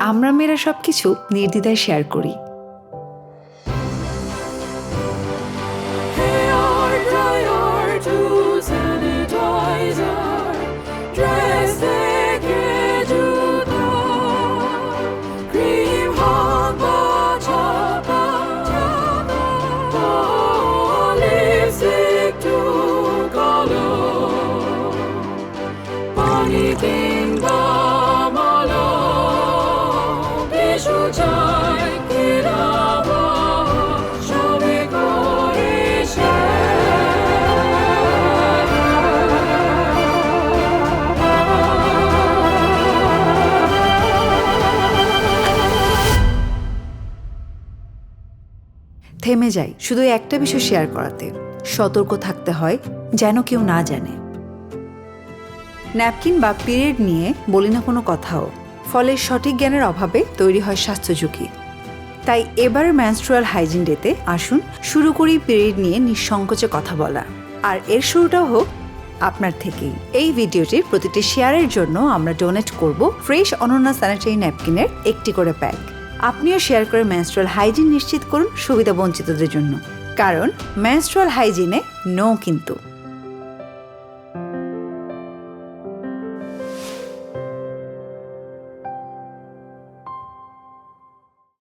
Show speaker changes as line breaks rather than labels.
আমরা মেয়েরা সব কিছু নির্দ্বিধায় শেয়ার করি
Hair
থেমে যাই, শুধু একটা বিষয় শেয়ার করাতে। সতর্ক থাকতে হয়, যেন কেউ না জানে। ন্যাপকিন বা পিরিয়ড নিয়ে বলি না কোনো কথাও। ফলে সঠিক জ্ঞানের অভাবে তৈরি হয় স্বাস্থ্য ঝুঁকি। তাই এবারের ম্যানস্ট্রুয়াল হাইজিন ডেতে আসুন, শুরু করি পিরিয়ড নিয়ে নিঃসংকোচে কথা বলা। আর এর শুরুটাও হোক আপনার থেকেই। এই ভিডিওটির প্রতিটি শেয়ারের জন্য আমরা ডোনেট করব ফ্রেশ অনন্যা স্যানিটারি ন্যাপকিনের একটি করে প্যাক আপনিও শেয়ার করে মেনস্ট্রুয়াল হাইজিন নিশ্চিত করুন সুবিধা বঞ্চিতদের জন্য। কারণ মেনস্ট্রুয়াল হাইজিনে নো কিন্তু।